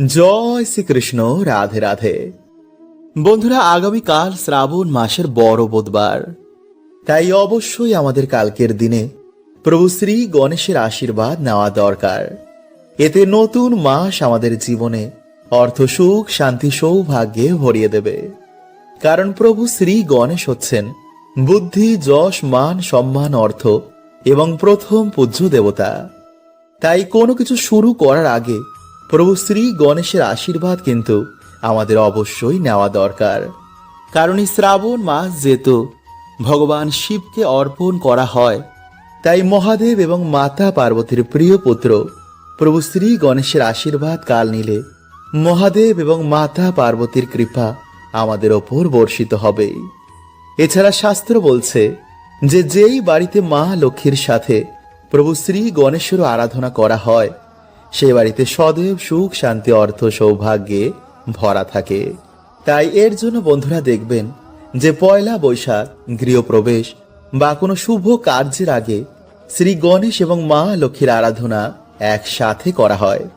জয় শ্রীকৃষ্ণ, রাধে রাধে। বন্ধুরা, আগামীকাল শ্রাবণ মাসের বড় বুধবার। তাই অবশ্যই আমাদের কালকের দিনে প্রভু শ্রী গণেশের আশীর্বাদ নেওয়া দরকার। এতে নতুন মাস আমাদের জীবনে অর্থ, সুখ, শান্তি, সৌভাগ্যে ভরিয়ে দেবে। কারণ প্রভু শ্রী গণেশ হচ্ছেন বুদ্ধি, যশ, মান, সম্মান, অর্থ এবং প্রথম পূজ্য দেবতা। তাই কোনো কিছু শুরু করার আগে প্রভু শ্রী গণেশের আশীর্বাদ কিন্তু আমাদের অবশ্যই নেওয়া দরকার। কারণ এই শ্রাবণ মাস যেহেতু ভগবান শিবকে অর্পণ করা হয়, তাই মহাদেব এবং মাতা পার্বতীর প্রিয় পুত্র প্রভু শ্রী গণেশের আশীর্বাদ কাল নিলে মহাদেব এবং মাতা পার্বতীর কৃপা আমাদের ওপর বর্ষিত হবেই এছাড়া শাস্ত্র বলছে যে যেই বাড়িতে মা লক্ষ্মীর সাথে প্রভু শ্রী গণেশেরও আরাধনা করা হয় সেই বাড়িতে সदैव সুখ, শান্তি, অর্থ, সৌভাগ্যে ভরা থাকে। তাই এর জন্য বন্ধুরা দেখবেন যে পয়লা বৈশাখ, গৃহপ্রবেশ বা কোনো শুভ কার্যের আগে শ্রী গণেশ এবং মা লক্ষ্মীর আরাধনা একসাথে করা হয়।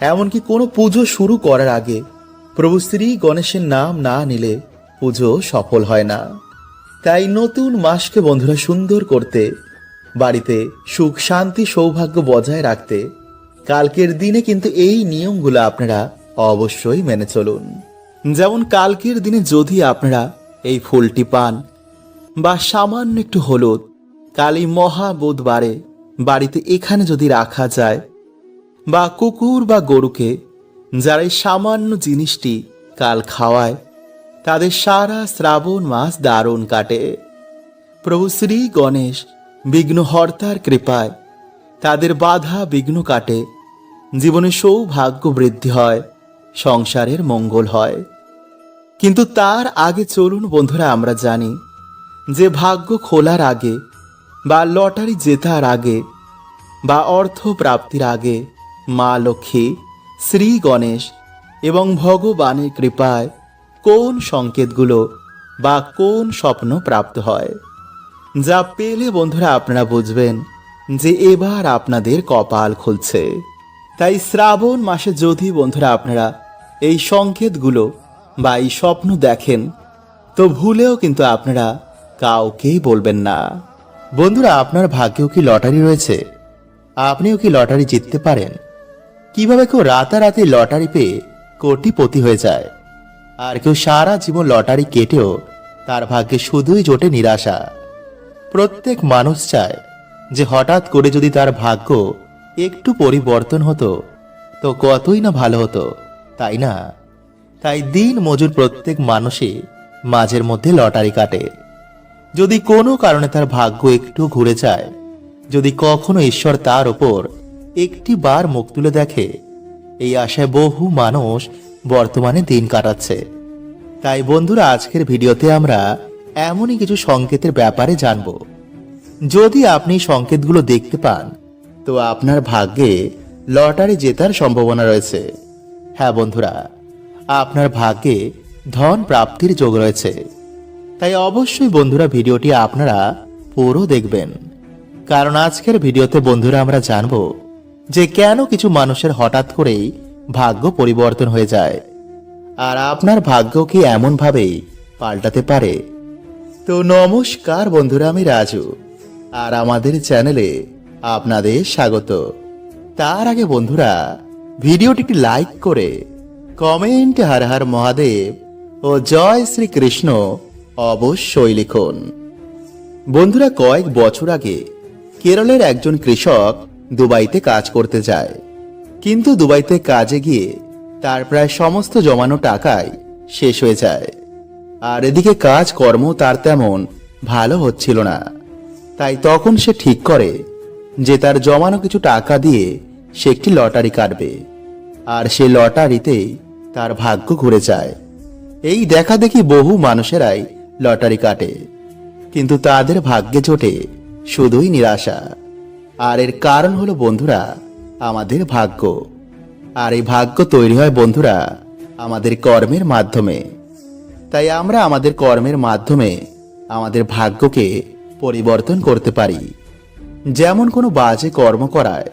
এমনকি কোনো পুজো শুরু করার আগে প্রভু শ্রী গণেশের নাম না নিলে পুজো সফল হয় না। তাই নতুন মাসকে বন্ধুরা সুন্দর করতে, বাড়িতে সুখ, শান্তি, সৌভাগ্য বজায় রাখতে কালকের দিনে কিন্তু এই নিয়মগুলো আপনারা অবশ্যই মেনে চলুন। যেমন কালকের দিনে যদি আপনারা এই ফুলটি পান বা সামান্য একটু হলুদ, কাল এই মহা বুধবারে বাড়িতে এখানে যদি রাখা যায় বা কুকুর বা গরুকে যারা এই সামান্য জিনিসটি কাল খাওয়ায়, তাদের সারা শ্রাবণ মাস দারুণ কাটে। প্রভু শ্রী গণেশ বিঘ্নহর্তার কৃপায় তাদের বাধা বিঘ্ন কাটে। জীবনে সৌভাগ্য বৃদ্ধি হয়, সংসারের মঙ্গল হয়। কিন্তু তার আগে চলুন বন্ধুরা, আমরা জানি যে ভাগ্য খোলার আগে বা লটারি জেতার আগে বা অর্থ প্রাপ্তির আগে মা লক্ষ্মী, শ্রী গণেশ এবং ভগবানের কৃপায় কোন সংকেতগুলো বা কোন স্বপ্ন প্রাপ্ত হয়? যা পেলে বন্ধুরা, আপনারা বুঝবেন যে এবার আপনাদের কপাল খুলছে। তাই শ্রাবণ মাসে যদি বন্ধুরা আপনারা এই সংকেতগুলো বা এই স্বপ্ন দেখেন, তো ভুলেও কিন্তু আপনারা কাউকেই বলবেন না। বন্ধুরা, আপনার ভাগ্যেও কি লটারি রয়েছে? আপনিও কি লটারি জিততে পারেন? কীভাবে কেউ রাতারাতি লটারি পেয়ে কোটিপতি হয়ে যায়? আর কেউ সারা জীবন লটারি কেটেও তার ভাগ্যে শুধুই জোটে নিরাশা। প্রত্যেক মানুষ চায় যে হঠাৎ করে যদি তার ভাগ্য একটু পরিবর্তন হতো, তো কতই না ভালো হতো, তাই না? তাই দিন মজুর প্রত্যেক মানুষই মাঝের মধ্যে লটারি কাটে। যদি কোনো কারণে তার ভাগ্য একটু ঘুরে যায়, যদি কখনো ঈশ্বর তার ওপর একটি বার মুখ তুলে দেখে, এই আশায় বহু মানুষ বর্তমানে দিন কাটাচ্ছে। তাই বন্ধুরা, আজকের ভিডিওতে আমরা এমনই কিছু সংকেতের ব্যাপারে জানব। যদি আপনি সংকেতগুলো দেখতে পান, তো আপনার ভাগ্যে লটারি জেতার সম্ভাবনা রয়েছে। হ্যাঁ বন্ধুরা, আপনার ভাগ্যে ধন প্রাপ্তির যোগ রয়েছে। তাই অবশ্যই বন্ধুরা ভিডিওটি আপনারা পুরো দেখবেন। কারণ আজকের ভিডিওতে বন্ধুরা আমরা জানব যে কেন কিছু মানুষের হঠাৎ করেই ভাগ্য পরিবর্তন হয়ে যায়। আর আপনার ভাগ্য কি এমন ভাবেই পাল্টাতে পারে? তো নমস্কার বন্ধুরা, আমি রাজু। আর আমাদের চ্যানেলে আপনাদের স্বাগত। তার আগে বন্ধুরা ভিডিওটি লাইক করে কমেন্ট হার হার মহাদেব ও জয় শ্রীকৃষ্ণ অবশ্যই লিখুন। বন্ধুরা, কয়েক বছর আগে কেরলের একজন কৃষক দুবাইতে কাজ করতে যায়। কিন্তু দুবাইতে কাজে গিয়ে তার প্রায় সমস্ত জমানো টাকাই শেষ হয়ে যায়। আর এদিকে কাজ কর্ম তার তেমন ভালো হচ্ছিল না। তাই তখন সে ঠিক করে যে তার জমানো কিছু টাকা দিয়ে সে একটি লটারি কাটবে। আর সে লটারিতেই তার ভাগ্য ঘুরে যায়। এই দেখা দেখি বহু মানুষেরাই লটারি কাটে। কিন্তু তাদের ভাগ্যে জোটে শুধুই নিরাশা। আর এর কারণ হলো বন্ধুরা, আমাদের ভাগ্য। আর এই ভাগ্য তৈরি হয় বন্ধুরা, আমাদের কর্মের মাধ্যমে। তাই আমরা আমাদের কর্মের মাধ্যমে আমাদের ভাগ্যকে পরিবর্তন করতে পারি। যেমন কোনো বাজে কর্ম করায়,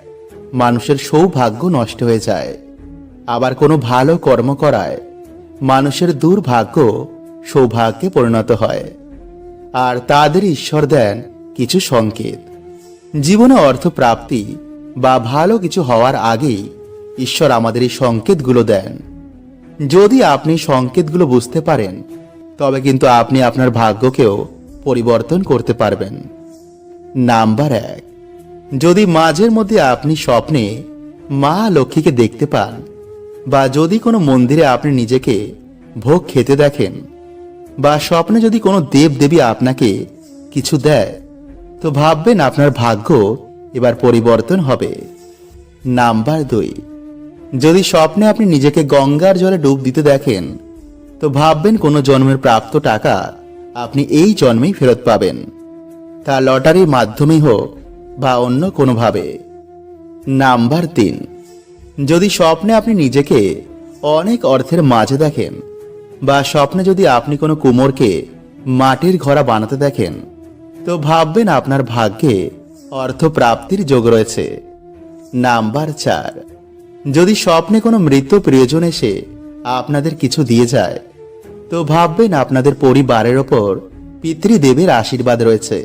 মানুষের সৌভাগ্য নষ্ট হয়ে যায়। আবার কোনো ভালো কর্ম করায়, মানুষের দুর্ভাগ্য সৌভাগ্যে পরিণত হয়। আর তাদের ঈশ্বর দেন কিছু সংকেত। জীবনে অর্থ প্রাপ্তি বা ভালো কিছু হওয়ার আগেই ঈশ্বর আমাদের এই সংকেতগুলো দেন। যদি আপনি সংকেতগুলো বুঝতে পারেন, তবে কিন্তু আপনি আপনার ভাগ্যকেও পরিবর্তন করতে পারবেন। নাম্বার এক, যদি মাঝের মধ্যে আপনি স্বপ্নে মা লক্ষ্মীকে দেখতে পান বা যদি কোনো মন্দিরে আপনি নিজেকে ভোগ খেতে দেখেন বা স্বপ্নে যদি কোনো দেব দেবী আপনাকে কিছু দেয়, তো ভাববেন আপনার ভাগ্য এবার পরিবর্তন হবে। নাম্বার দুই, যদি স্বপ্নে আপনি নিজেকে গঙ্গার জলে ডুব দিতে দেখেন, তো ভাববেন কোনো জন্মের প্রাপ্ত টাকা আপনি এই জন্মেই ফেরত পাবেন। তা লটারির মাধ্যমেই হোক বা অন্য কোনোভাবে। নাম্বার তিন। যদি স্বপ্নে আপনি নিজেকে অনেক অর্থের মাঝে দেখেন বা স্বপ্নে যদি আপনি কোনো কুমোরকে মাটির ঘোড়া বানাতে দেখেন, তো ভাববেন আপনার ভাগ্যে অর্থ প্রাপ্তির যোগ রয়েছে। নাম্বার চার। যদি স্বপ্নে কোনো মৃত প্রিয়জন এসে আপনাদের কিছু দিয়ে যায় তো ভাববেন আপনাদের পরিবারের ওপর পিতৃদেবের আশীর্বাদ রয়েছে।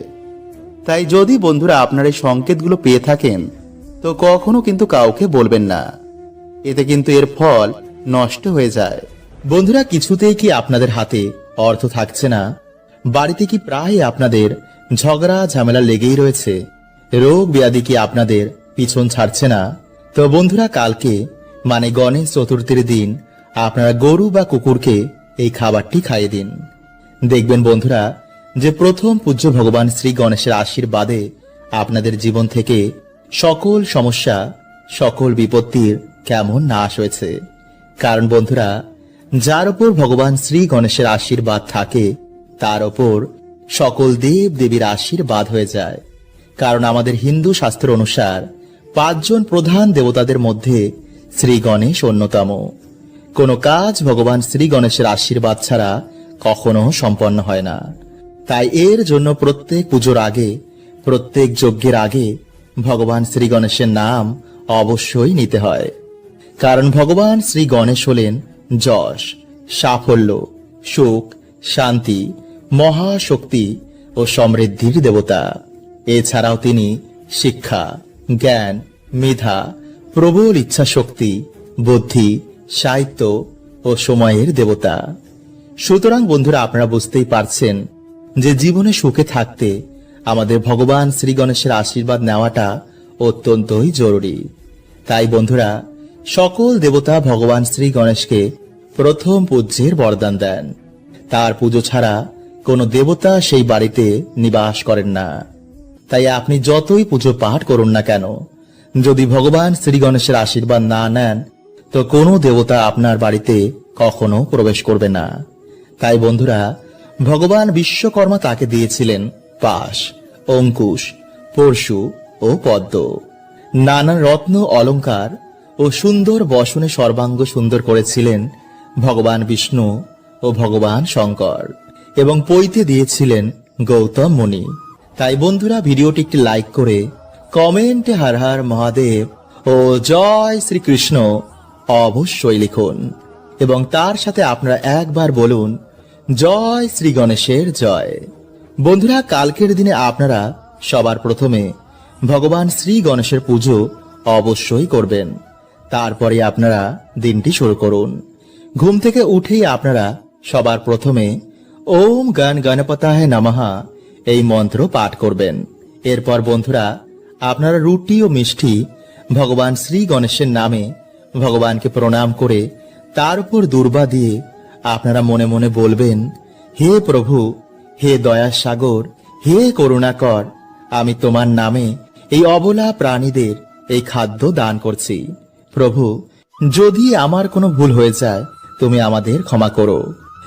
তাই যদি বন্ধুরা আপনার এই সংকেতগুলো পেয়ে থাকেন, তো কখনো কিন্তু কাউকে বলবেন না। এতে কিন্তু এর ফল নষ্ট হয়ে যায়। বন্ধুরা, কিছুতেই কি আপনাদের হাতে অর্থ থাকছে না? বাড়িতে কি প্রায় আপনাদের ঝগড়া, ঝামেলা লেগেই রয়েছে? রোগ ব্যাধি কি আপনাদের পিছন ছাড়ছে না? তো বন্ধুরা, কালকে মানে গণেশ চতুর্থীর দিন আপনারা গরু বা কুকুরকে এই খাবারটি খাইয়ে দিন। দেখবেন বন্ধুরা, যে প্রথম পূজ্য ভগবান শ্রী গণেশের আশীর্বাদে আপনাদের জীবন থেকে সকল সমস্যা, সকল বিপত্তির কেমন নাশ হয়েছে। কারণ বন্ধুরা, যার উপর ভগবান শ্রী গণেশের আশীর্বাদ থাকে, তার ওপর সকল দেব দেবীর আশীর্বাদ হয়ে যায়। কারণ আমাদের হিন্দু শাস্ত্র অনুসার পাঁচজন প্রধান দেবতাদের মধ্যে শ্রী গণেশ অন্যতম। কোনো কাজ ভগবান শ্রী গণেশের আশীর্বাদ ছাড়া কখনো সম্পন্ন হয় না। তাই এর জন্য প্রত্যেক পুজোর আগে, প্রত্যেক যজ্ঞের আগে ভগবান শ্রী গণেশের নাম অবশ্যই নিতে হয়। কারণ ভগবান শ্রী গণেশ হলেন যশ, সাফল্য, সুখ, শান্তি, মহাশক্তি ও সমৃদ্ধির দেবতা। এছাড়াও তিনি শিক্ষা, জ্ঞান, মেধা, প্রবল ইচ্ছা শক্তি বুদ্ধি সাহিত্য ও সময়ের দেবতা। সুতরাং বন্ধুরা, আপনারা বুঝতেই পারছেন যে জীবনে সুখে থাকতে আমাদের ভগবান শ্রী গণেশের আশীর্বাদ নেওয়াটা অত্যন্তই জরুরি। তাই বন্ধুরা, সকল দেবতা ভগবান শ্রী গণেশকে প্রথম পূজ্যের বরদান দেন। তার পুজো ছাড়া কোনো দেবতা সেই বাড়িতে নিবাস করেন না। তাই আপনি যতই পুজো পাঠ করুন না কেন, যদি ভগবান শ্রী গণেশের আশীর্বাদ না নেন তো কোনো দেবতা আপনার বাড়িতে কখনো প্রবেশ করবে না। তাই বন্ধুরা, ভগবান বিশ্বকর্মা তাকে দিয়েছিলেন পাশ, অঙ্কুশ, পরশু ও পদ্ম। নানান রত্ন অলংকার ও সুন্দর বসনে সর্বাঙ্গ সুন্দর করেছিলেন ভগবান বিষ্ণু ও ভগবান শঙ্কর এবং পৈতে দিয়েছিলেন গৌতম মুনি। তাই বন্ধুরা, ভিডিওটি একটি লাইক করে কমেন্টে হার হার মহাদেব ও জয় শ্রীকৃষ্ণ। অবশ্যই লিখুন এবং তার সাথে আপনারা একবার বলুন, জয় শ্রী গণেশের জয়। বন্ধুরা, কালকের দিনে আপনারা সবার প্রথমে ভগবান শ্রী গণেশের পুজো অবশ্যই করবেন। তারপরে আপনারা দিনটি শুরু করুন। ঘুম থেকে উঠেই আপনারা সবার প্রথমে ওম গান গণপতায় নামাহা এই মন্ত্র পাঠ করবেন। এরপর বন্ধুরা, আপনারা রুটি ও মিষ্টি ভগবান শ্রী গণেশের নামে ভগবানকে প্রণাম করে তার উপর দুর্বা দিয়ে আপনারা মনে মনে বলবেন, হে প্রভু, হে দয়ার সাগর, হে করুণাকর, আমি তোমার নামে এই অবলা প্রাণীদের এই খাদ্য দান করছি। প্রভু, যদি আমার কোনো ভুল হয়ে যায়, তুমি আমাদের ক্ষমা করো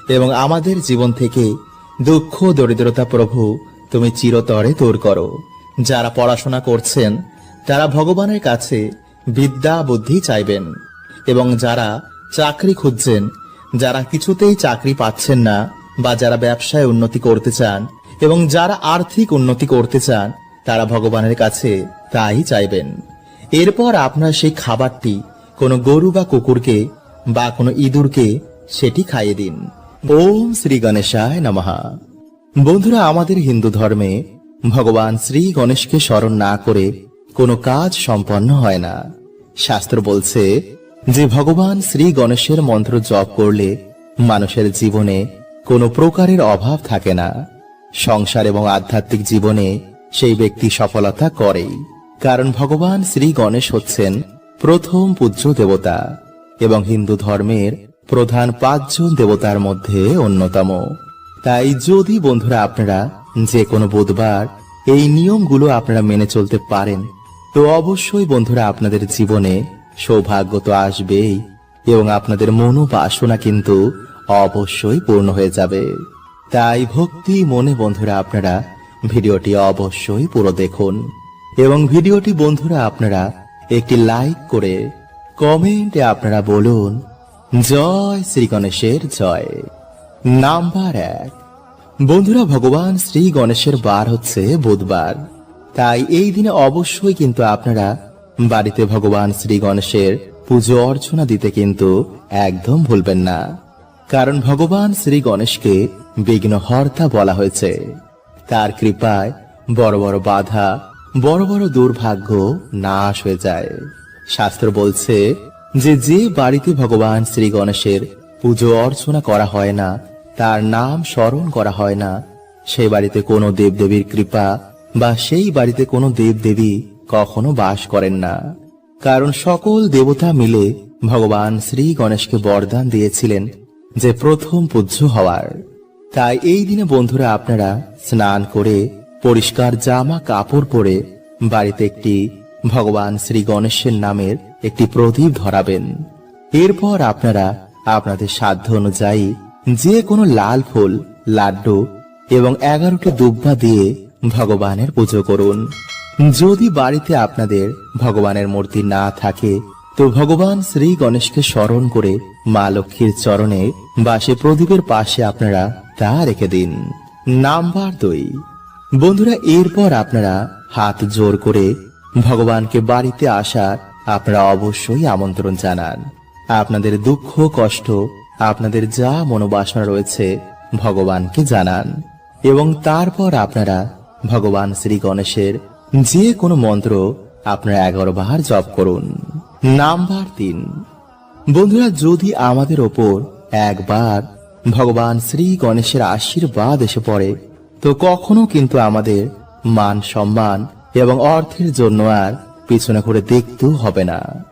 এবং আমাদের জীবন থেকে দুঃখ, দরিদ্রতা প্রভু, তুমি চিরতরে দূর করো। যারা পড়াশোনা করছেন, তারা ভগবানের কাছে বিদ্যা বুদ্ধি চাইবেন, এবং যারা চাকরি খুঁজছেন, যারা কিছুতেই চাকরি পাচ্ছেন না, বা যারা ব্যবসায় উন্নতি করতে চান, এবং যারা আর্থিক উন্নতি করতে চান, তারা ভগবানের কাছে তাই চাইবেন। এরপর আপনার সেই খাবারটি কোনো গরু বা কুকুরকে বা কোনো ইঁদুরকে সেটি খাইয়ে দিন। ওম শ্রী গণেশায় নমহা বন্ধুরা, আমাদের হিন্দু ধর্মে ভগবান শ্রী গণেশকে স্মরণ না করে কোনো কাজ সম্পন্ন হয় না। শাস্ত্র বলছে যে ভগবান শ্রী গণেশের মন্ত্র জপ করলে মানুষের জীবনে কোনো প্রকারের অভাব থাকে না। সংসার এবং আধ্যাত্মিক জীবনে সেই ব্যক্তি সফলতা করেই। কারণ ভগবান শ্রী গণেশ হচ্ছেন প্রথম পূজ্য দেবতা এবং হিন্দু ধর্মের প্রধান পাঁচজন দেবতার মধ্যে অন্যতম। তাই যদি বন্ধুরা আপনারা যে কোনো বুধবার এই নিয়মগুলো আপনারা মেনে চলতে পারেন তো অবশ্যই বন্ধুরা আপনাদের জীবনে সৌভাগ্য তো আসবেই এবং আপনাদের মনোবাসনা কিন্তু অবশ্যই পূর্ণ হয়ে যাবে। তাই ভক্তি মনে বন্ধুরা আপনারা ভিডিওটি অবশ্যই পুরো দেখুন এবং ভিডিওটি বন্ধুরা আপনারা একটি লাইক করে কমেন্টে আপনারা বলুন, জয় শ্রী গণেশের জয়। নাম্বার এক। বন্ধুরা ভগবান শ্রী গণেশের বার হচ্ছে বুধবার। তাই এই দিনে অবশ্যই কিন্তু আপনারা বাড়িতে ভগবান শ্রী গণেশের পুজো অর্চনা দিতে কিন্তু একদম ভুলবেন না। কারণ ভগবান শ্রী গণেশকে বিঘ্নহর্তা বলা হয়েছে। তার কৃপায় বড় বড় বাধা, বড় বড় দুর্ভাগ্য নাশ হয়ে যায়। শাস্ত্র বলছে যে যে বাড়িতে ভগবান শ্রী গণেশের পুজো অর্চনা করা হয় না, তার নাম স্মরণ করা হয় না সেই বাড়িতে কোনো দেবদেবীর কৃপা বা সেই বাড়িতে কোনো দেবদেবী কখনো বাস করেন না। কারণ সকল দেবতা মিলে ভগবান শ্রী গণেশকে বরদান দিয়েছিলেন যে প্রথম পূজ্য হওয়ার। তাই এই দিনে বন্ধুরা আপনারা স্নান করে পরিষ্কার জামা কাপড় পরে বাড়িতে একটি ভগবান শ্রী গণেশের নামের একটি প্রদীপ ধরাবেন। এরপর আপনারা আপনাদের সাধ্য অনুযায়ী যে কোনো লাল ফুল, লাড্ডু এবং এগারোটি দুব্বা দিয়ে ভগবানের পুজো করুন। যদি বাড়িতে আপনাদের ভগবানের মূর্তি না থাকে, তো ভগবান শ্রী গণেশকে স্মরণ করে মা লক্ষ্মীর চরণে বা সে প্রদীপের পাশে আপনারা তা রেখে দিন। নাম্বার দুই। বন্ধুরা, এরপর আপনারা হাত জোর করে ভগবানকে বাড়িতে আসার আপনারা অবশ্যই আমন্ত্রণ জানান। আপনাদের দুঃখ, কষ্ট, আপনাদের যা মনোবাসনা রয়েছে ভগবানকে জানান। এবং তারপর আপনারা ভগবান শ্রী গণেশের যে কোনো মন্ত্র আপনারা এগারো বার জপ করুন। নাম্বার তিন। বন্ধুরা, যদি আমাদের ওপর একবার ভগবান শ্রী গণেশের আশীর্বাদ এসে পড়ে, তো কখনো কিন্তু আমাদের মান সম্মান এবং অর্থের জন্য আর পিছনে করে দেখতেও হবে না।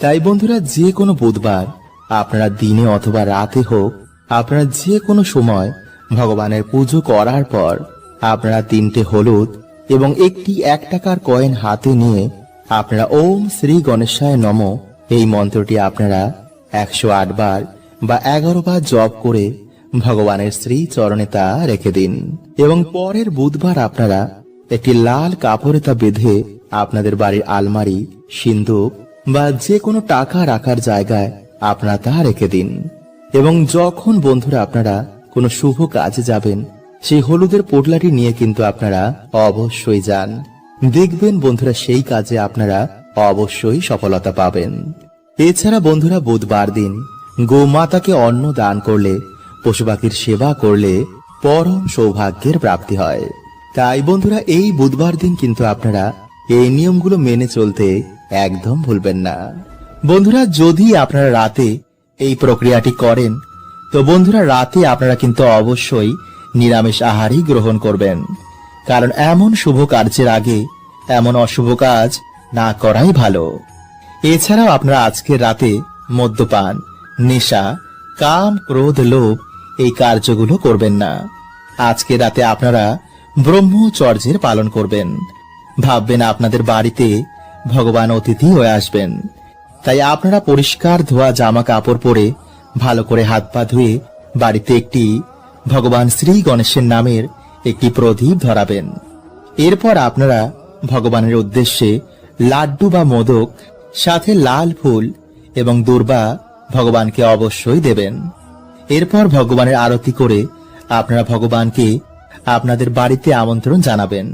তাই বন্ধুরা, যে কোনো বুধবার, আপনারা দিনে অথবা রাতে হোক, আপনারা যে কোনো সময় ভগবানের পুজো করার পর আপনারা তিনটে হলুদ এবং একটি এক টাকার কয়েন হাতে নিয়ে আপনারা ওম শ্রী গণেশায় নম। এই মন্ত্রটি আপনারা একশো বার বা এগারো বার জপ করে ভগবানের শ্রী চরণে তা রেখে দিন। এবং পরের বুধবার আপনারা একটি লাল কাপড়ে তা বেঁধে আপনাদের বাড়ির আলমারি সিন্ধুক বা যে কোনো টাকা রাখার জায়গায় আপনারা তা রেখে দিন। এবং যখন বন্ধুরা আপনারা কোনো শুভ কাজে যাবেন সেই হলুদের পোটলাটি নিয়ে কিন্তু আপনারা অবশ্যই যান। দেখবেন বন্ধুরা সেই কাজে আপনারা অবশ্যই সফলতা পাবেন। এছাড়া বন্ধুরা বুধবার দিন গোমাতাকে অন্ন দান করলে, পশু পাখির সেবা করলে পরম সৌভাগ্যের প্রাপ্তি হয়। তাই বন্ধুরা এই বুধবার দিন কিন্তু আপনারা এই নিয়মগুলো মেনে চলতে একদম ভুলবেন না। বন্ধুরা যদি আপনারা রাতে এই প্রক্রিয়াটি করেন, তো বন্ধুরা রাতে আপনারা কিন্তু অবশ্যই নিরামিষ আহারই গ্রহণ করবেন। কারণ এমন শুভ কার্যের আগে এমন অশুভ কাজ না করাই ভালো। এছাড়াও আপনারা আজকের রাতে মদ্যপান, নেশা, কাম, ক্রোধ, লোভ এই কার্যগুলো করবেন না। আজকে রাতে আপনারা ব্রহ্মচর্যের পালন করবেন। ভাববেন আপনাদের বাড়িতে ভগবান অতিথি হয়ে আসবেন। তাই আপনারা পরিষ্কার ধোয়া জামা কাপড় পরে ভালো করে হাত পা ধুয়ে বাড়িতে একটি ভগবান শ্রী গণেশের নামের একটি প্রদীপ ধরাবেন। এরপর আপনারা ভগবানের উদ্দেশ্যে লাড্ডু বা মোদক, সাথে লাল ফুল এবং দুর্বা ভগবানকে অবশ্যই দেবেন। এরপর ভগবানের আরতি করে আপনারা ভগবানকে আপনাদের বাড়িতে আমন্ত্রণ জানাবেন।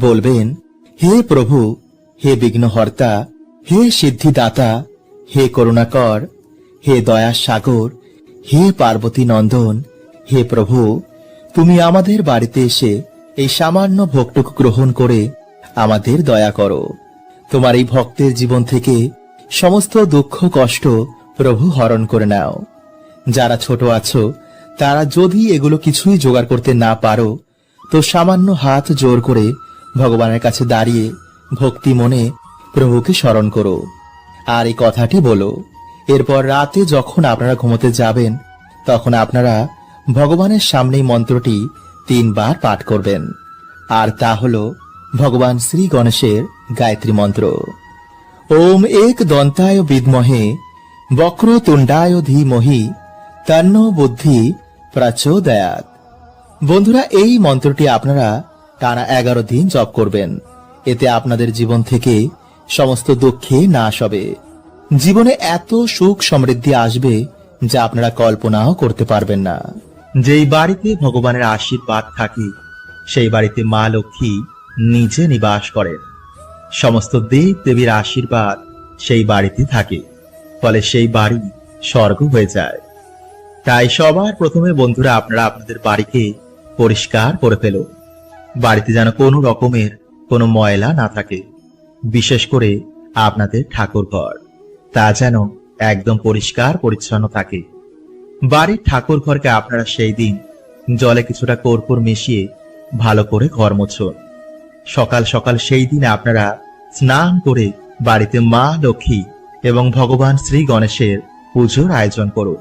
বলবেন, হে প্রভু, হে বিঘ্নহর্তা, হে সিদ্ধিদাতা, হে করুণাকর, হে দয়া সাগর হে পার্বতী নন্দন হে প্রভু, তুমি আমাদের বাড়িতে এসে এই সামান্য ভোগটুকু গ্রহণ করে আমাদের দয়া করো। তোমার এই ভক্তের জীবন থেকে সমস্ত দুঃখ, কষ্ট প্রভু হরণ করে নাও। যারা ছোট আছো, তারা যদি এগুলো কিছুই জোগাড় করতে না পারো, তো সামান্য হাত জোর করে ভগবানের কাছে দাঁড়িয়ে ভক্তি মনে প্রভুকে স্মরণ করো। আর এই কথাটি বলো, এরপর রাতে যখন আপনারা ঘুমোতে যাবেন, তখন আপনারা ভগবানের সামনেই মন্ত্রটি তিনবার পাঠ করবেন। আর তা হল ভগবান শ্রী গণেশের গায়ত্রী মন্ত্র। ওম এক দন্তায় বিদ্মহে, বক্রতুণ্ডায় ধীমহি, তন্ন বুদ্ধি প্রচোদয়াত। বন্ধুরা, এই মন্ত্রটি আপনারা টানা এগারো দিন জপ করবেন। এতে আপনাদের জীবন থেকে সমস্ত দুঃখে নাশ হবে। জীবনে এত সুখ সমৃদ্ধি আসবে যা আপনারা কল্পনাও করতে পারবেন না। যেই বাড়িতে ভগবানের আশীর্বাদ থাকে, সেই বাড়িতে মা লক্ষ্মী নিজে নিবাস করেন। সমস্ত দেব দেবীর আশীর্বাদ সেই বাড়িতে থাকে, ফলে সেই বাড়ি স্বর্গ হয়ে যায়। তাই সবার প্রথমে বন্ধুরা, আপনারা আপনাদের বাড়িকে পরিষ্কার করে ফেলুন। বাড়িতে যেন কোনো রকমের কোনো ময়লা না থাকে, বিশেষ করে আপনাদের ঠাকুর ঘর তা যেন একদম পরিষ্কার, পরিচ্ছন্ন থাকে। বাড়ির ঠাকুর ঘরকে আপনারা সেই দিন জলে কিছুটা কর্পূর মিশিয়ে ভালো করে ঘর মুছুন। সকাল সকাল সেই দিনে আপনারা স্নান করে বাড়িতে মা, লক্ষ্মী এবং ভগবান শ্রী গণেশের পুজোর আয়োজন করুন।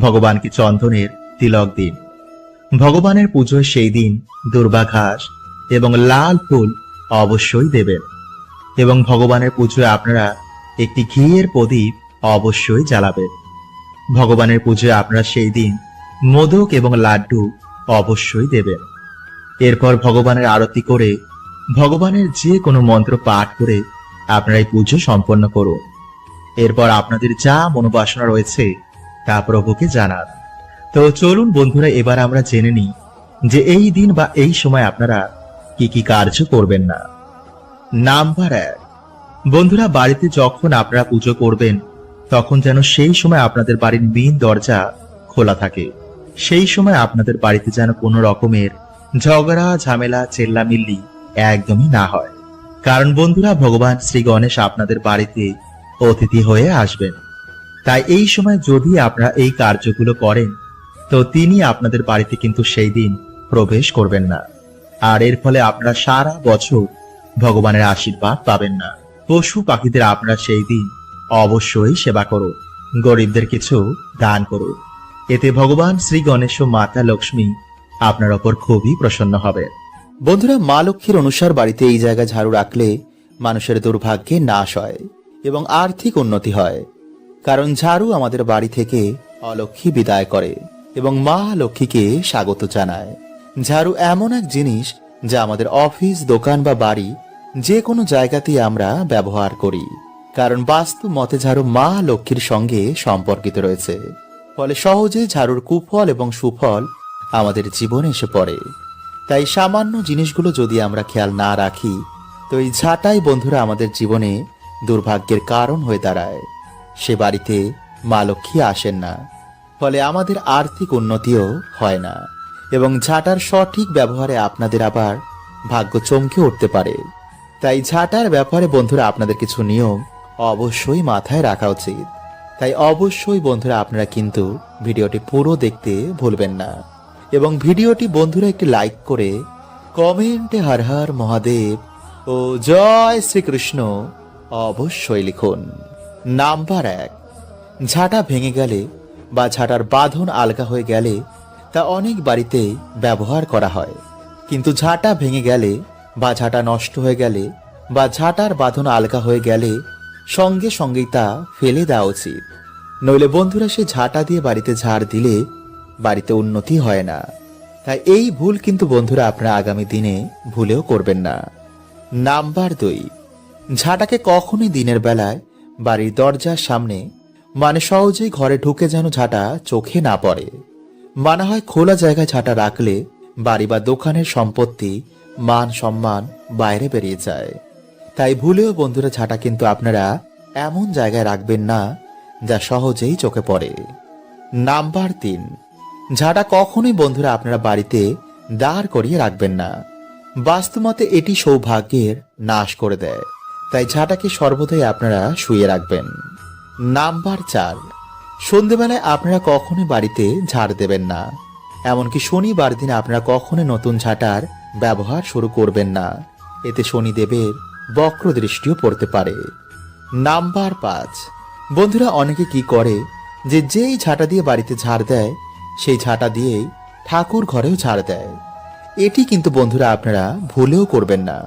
ভগবানকে চন্দনের তিলক দিন। ভগবানের পুজোয় সেই দিন দুর্বা ঘাস এবং লাল ফুল অবশ্যই দেবেন এবং ভগবানের পুজোয় আপনারা একটি ঘিয়ের প্রদীপ অবশ্যই জ্বালাবেন। ভগবানের পুজোয় আপনারা সেই দিন মোদক এবং লাড্ডু অবশ্যই দেবেন। এরপর ভগবানের আরতি করে, ভগবানের যে কোনো মন্ত্র পাঠ করে আপনারা এই পুজো সম্পন্ন করুন। এরপর আপনাদের যা মনোবাসনা রয়েছে তা প্রভুকে জানান। তো চলুন বন্ধুরা, এবার আমরা জেনে নিই যে এই দিন বা এই সময় আপনারা কি কি কার্য করবেন না। নাম্বার এক, বন্ধুরা, বাড়িতে যখন আপনারা পুজো করবেন তখন যেন সেই সময় আপনাদের বাড়ির মেন দরজা খোলা থাকে। সেই সময় আপনাদের বাড়িতে যেন কোনো রকমের ঝগড়া, ঝামেলা, চেল্লামিল্লি একদমই না হয়। কারণ বন্ধুরা, ভগবান শ্রী গণেশ আপনাদের বাড়িতে অতিথি হয়ে আসবেন। তাই এই সময় যদি আপনারা এই কার্যগুলো করেন, তো তিনি আপনাদের বাড়িতে কিন্তু সেই দিন প্রবেশ করবেন না। আর এর ফলে আপনারা সারা বছর ভগবানের আশীর্বাদ পাবেন না। পশু পাখিদের আপনারা সেই দিন অবশ্যই সেবা করুন গরিবদের কিছু দান করুন এতে ভগবান শ্রী গণেশ ও মাতা লক্ষ্মী আপনার ওপর খুবই প্রসন্ন হবে। বন্ধুরা, মা লক্ষ্মীর অনুসার বাড়িতে এই জায়গায় ঝাড়ু রাখলে মানুষের দুর্ভাগ্যে নাশ হয় এবং আর্থিক উন্নতি হয়। কারণ ঝাড়ু আমাদের বাড়ি থেকে অলক্ষ্মী বিদায় করে এবং মা লক্ষ্মীকে স্বাগত জানায়। ঝাড়ু এমন এক জিনিস যা আমাদের অফিস, দোকান বা বাড়ি যে কোনো জায়গাতেই আমরা ব্যবহার করি। কারণ বাস্তু মতে ঝাড়ু মা লক্ষ্মীর সঙ্গে সম্পর্কিত রয়েছে। ফলে সহজে ঝাড়ুর কুফল এবং সুফল আমাদের জীবনে এসে পড়ে। তাই সামান্য জিনিসগুলো যদি আমরা খেয়াল না রাখি, তো এই ঝাঁটাই বন্ধুরা আমাদের জীবনে দুর্ভাগ্যের কারণ হয়ে দাঁড়ায়। সে বাড়িতে মা লক্ষ্মী আসেন না। ফলে আমাদের আর্থিক উন্নতিও হয় না। এবং ঝাঁটার সঠিক ব্যবহারে আপনাদের আবার ভাগ্য চমকে উঠতে পারে। তাই ঝাঁটার ব্যাপারে বন্ধুরা আপনাদের কিছু নিয়ম অবশ্যই মাথায় রাখা উচিত। তাই অবশ্যই বন্ধুরা আপনারা কিন্তু ভিডিওটি পুরো দেখতে ভুলবেন না। এবং ভিডিওটি বন্ধুরা একটি লাইক করে কমেন্টে হর হর মহাদেব ও জয় শ্রীকৃষ্ণ অবশ্যই লিখুন। নাম্বার এক, ঝাঁটা ভেঙে গেলে বা ঝাঁটার বাঁধন আলগা হয়ে গেলে তা অনেক বাড়িতে ব্যবহার করা হয়। কিন্তু ঝাঁটা ভেঙে গেলে বা ঝাঁটা নষ্ট হয়ে গেলে বা ঝাঁটার বাঁধন আলগা হয়ে গেলে সঙ্গে সঙ্গেই তা ফেলে দেওয়া উচিত। নইলে বন্ধুরা সে ঝাঁটা দিয়ে বাড়িতে ঝাড় দিলে বাড়িতে উন্নতি হয় না। তাই এই ভুল কিন্তু বন্ধুরা আপনারা আগামী দিনে ভুলেও করবেন না। নাম্বার দুই, ঝাঁটাকে কখনোই দিনের বেলায় বাড়ির দরজার সামনে মানে সহজেই ঘরে ঢুকে যেন ঝাঁটা চোখে না পড়ে। মানা হয় খোলা জায়গায় ঝাঁটা রাখলে বাড়ি বা দোকানের সম্পত্তি মান সম্মান বাইরে বেরিয়ে যায়। তাই ভুলেও বন্ধুরা ঝাঁটা কিন্তু আপনারা এমন জায়গায় রাখবেন না যা সহজেই চোখে পড়ে। নাম্বার তিন, ঝাঁটা কখনোই বন্ধুরা আপনারা বাড়িতে দাঁড় করিয়ে রাখবেন না। বাস্তুমতে এটি সৌভাগ্যের নাশ করে দেয়। তাই ঝাঁটাকে সর্বদাই আপনারা শুয়ে রাখবেন। নাম্বার চার, সন্ধেবেলায় আপনারা কখনোই বাড়িতে ঝাড় দেবেন না। এমনকি শনিবার দিনে আপনারা কখনোই নতুন ঝাঁটার ব্যবহার শুরু করবেন না। এতে শনিদেবের বক্র দৃষ্টিও পড়তে পারে। নাম্বার পাঁচ। বন্ধুরা, অনেকে কি করে যে যেই ঝাঁটা দিয়ে বাড়িতে ঝাড় দেয়, সেই ঝাঁটা দিয়েই ঠাকুর ঘরেও ঝাড় দেয়। এটি কিন্তু বন্ধুরা আপনারা ভুলেও করবেন না।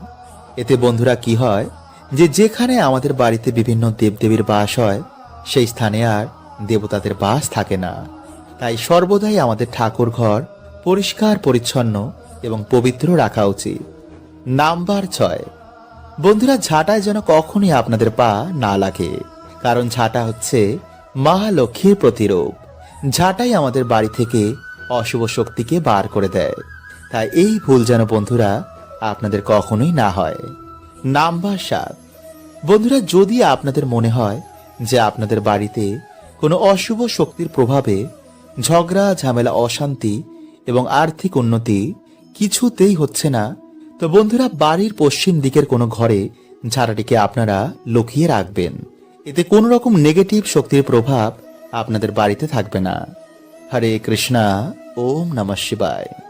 এতে বন্ধুরা কি হয় যে যেখানে আমাদের বাড়িতে বিভিন্ন দেবদেবীর বাস হয়, সেই স্থানে আর দেবতাদের বাস থাকে না। তাই সর্বদাই আমাদের ঠাকুর ঘর পরিষ্কার, পরিচ্ছন্ন এবং পবিত্র রাখা উচিত। নাম্বার ছয়। বন্ধুরা, ঝাঁটায় যেন কখনই আপনাদের পা না লাগে। কারণ ঝাঁটা হচ্ছে মহালক্ষ্মীর প্রতিরূপ। ঝাঁটাই আমাদের বাড়ি থেকে অশুভ শক্তিকে বার করে দেয়। তাই এই ভুল যেন বন্ধুরা আপনাদের কখনোই না হয়। নাম্বার সাত। বন্ধুরা, যদি আপনাদের মনে হয় যে আপনাদের বাড়িতে কোনো অশুভ শক্তির প্রভাবে ঝগড়া, ঝামেলা, অশান্তি এবং আর্থিক উন্নতি কিছুতেই হচ্ছে না তো বন্ধুরা, বাড়ির পশ্চিম দিকের কোনো ঘরে ঝাড়াটিকে আপনারা লুকিয়ে রাখবেন। এতে কোনো রকম নেগেটিভ শক্তির প্রভাব আপনাদের বাড়িতে থাকবে না। হরে কৃষ্ণা, ওম নমঃ শিবায়।